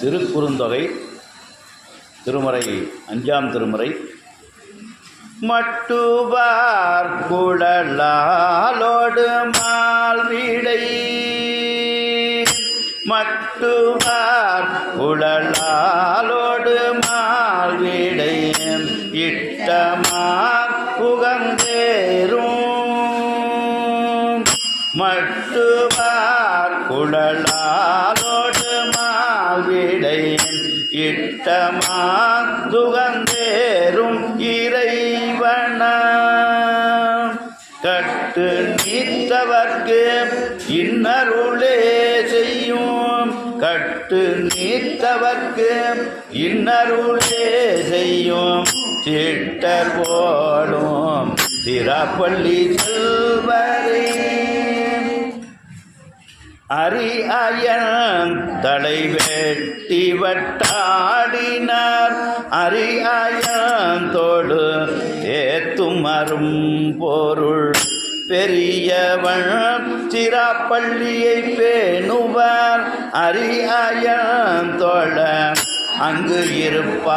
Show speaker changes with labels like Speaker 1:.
Speaker 1: திருக்குறுந்தொகை திருமுறை அஞ்சாம் திருமுறை. மட்டுவார் குழலாலோடு மால்விடை மட்டுவார் குழலாலோடு மால்விடை இட்டமார் புகந்தேரும் மட்டுவார் குடலாலோடு மால்விடை இட்டமா துகந்தேரும் இறைவன. கட்டு நீத்தவர்க்கு இன்னருளே செய்யும். கட்டு நீத்தவர்க்கு இன்னருளே செய்யும். சிட்டர் போடும் திராப்பள்ளி செல்வரே அரியன் தலை வெட்டி வட்டாடினார். அரியன் தோடு ஏத்தும் அரும் பொருள் பெரியவன் சிராப்பள்ளியை பேணுவார். அரியன் தோழ அங்கு இருப்பார்.